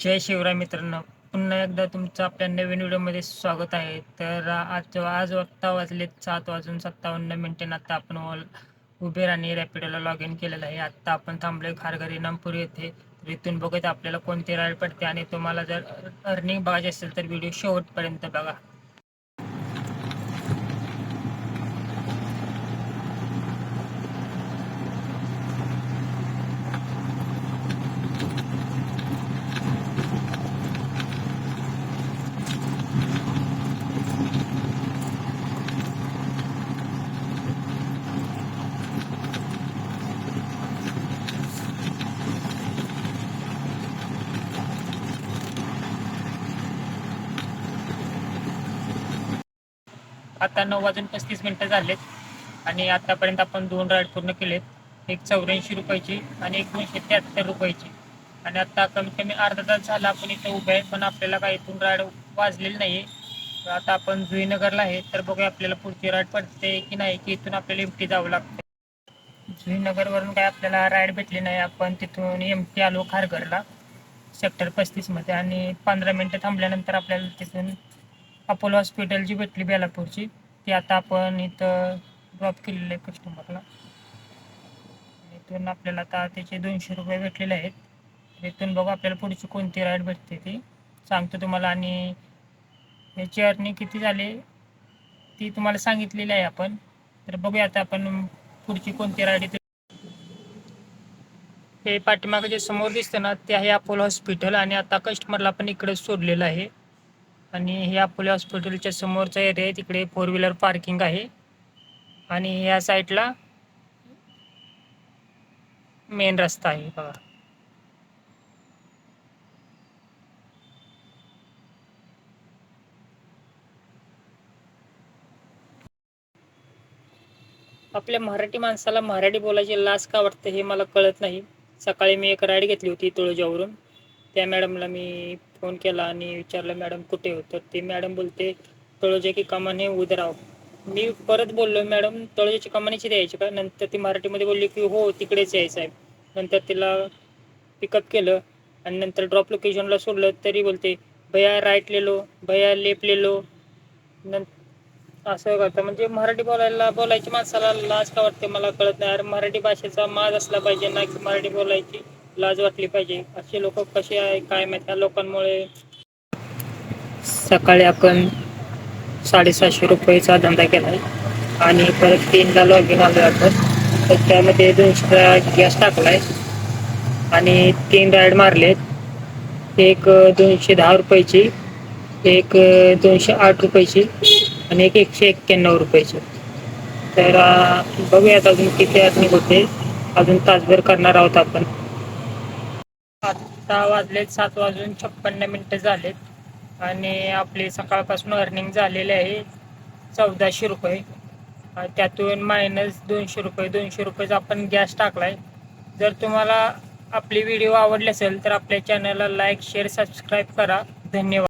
जय शिवराय मित्रांनो. पुन्हा एकदा तुमचं आपल्या नवीन व्हिडिओमध्ये स्वागत आहे. तर आज आज वाजता वाजलेत सात वाजून सत्तावन्न मिनिटे आता आपण उबेर आणि रॅपिडोला लॉग इन केलेलं आहे. आत्ता आपण थांबलोय खारघर इनामपूर येथे. इथून बघत आपल्याला कोणती राईड पडते आणि तुम्हाला जर अर्निंग बघायची असेल तर व्हिडिओ शेवटपर्यंत बघा. आता नऊ वाजून पस्तीस मिनटं झालेत आणि आतापर्यंत आपण दोन राईड पूर्ण केलेत. एक चौऱ्याऐंशी रुपयाची आणि एक दोनशे त्र्याहत्तर रुपयाची. आणि आता कमीत कमी अर्धा तास झाला आपण इथं उभे आहे पण आपल्याला काही इथून राईड वाजलेली नाही तर आता आपण जुईनगरला आहे तर बघूया आपल्याला पुढची राईड पडते की नाही की इथून आपल्याला एमटी जावं लागतं जुईनगरवरून काय आपल्याला राईड भेटली नाही आपण तिथून एमटी आलो खारघरला सेक्टर पस्तीसमध्ये. आणि पंधरा मिनटं थांबल्यानंतर आपल्याला तिथून अपोलो हॉस्पिटल जी भेटली बेलापूरची ती आता आपण इथं ड्रॉप केलेली आहे कस्टमरला इथून आपल्याला आता त्याचे दोनशे रुपये भेटलेले आहेत. इथून बघू आपल्याला पुढची कोणती राईड भेटते ती. सांगतो तुम्हाला. आणि याची अर्निंग किती झाली ती तुम्हाला सांगितलेली आहे आपण. तर बघूया आता आपण पुढची कोणती राईड इथे हे पाठीमागं जे समोर दिसतं ना ते आहे अपोलो हॉस्पिटल. आणि आता कस्टमरला आपण इकडे सोडलेलं आहे. आणि हे अपोलो हॉस्पिटलच्या समोरचा एरिया आहे. तिकडे फोर व्हीलर पार्किंग आहे. आणि ह्या साईडला मेन रस्ता आहे बघा. आपल्या मराठी माणसाला मराठी बोलायची लाज का वाटते हे मला कळत नाही. सकाळी मी एक राईड घेतली होती तुळजावरून. त्या मॅडमला मी फोन केला आणि विचारलं मॅडम कुठे हो? तर ती मॅडम बोलते तळोजा की कमाने उद्या राव मी परत बोललो मॅडम तळोजाची कमानीची द्यायची का? नंतर ती मराठीमध्ये बोलली की हो तिकडेच यायचं आहे नंतर तिला पिकअप केलं आणि नंतर ड्रॉप लोकेशनला सोडलं तरी बोलते भैया राईट लेलो भैया लेफ्ट लेलो. नंतर असं करतं. म्हणजे मराठी बोलायला बोलायची माणसाला लाज का वाटते? मला कळत नाही. अरे मराठी भाषेचा माज असला पाहिजे ना की मराठी बोलायची. लाज वाटली पाहिजे. असे लोक कसे आहे काय माहिती? त्या लोकांमुळे सकाळी आपण साडेसातशे रुपयेचा धंदा केला आहे आणि परत तीनला लॉग इन आलो आपण. तर त्यामध्ये दोनशेचा गॅस टाकलाय. आणि तीन राईड मारलेत. एक दोनशे दहा रुपयाची एक दोनशे आठ रुपयाची आणि एक एकशे एक्क्याण्णव रुपयाची. तर बघूयात अजून किती अर्निंग होते. अजून तासभर करणार आहोत आपण. आता वाजलेत सात वाजून छप्पन्न मिनटं झालेत. आणि आपली सकाळपासून अर्निंग झालेली आहे चौदाशे रुपये. त्यातून मायनस दोनशे रुपये दोनशे रुपयेचा आपण गॅस टाकलाय. जर तुम्हाला आपली व्हिडिओ आवडली असेल तर आपल्या चॅनलला लाईक शेअर सबस्क्राईब करा. धन्यवाद.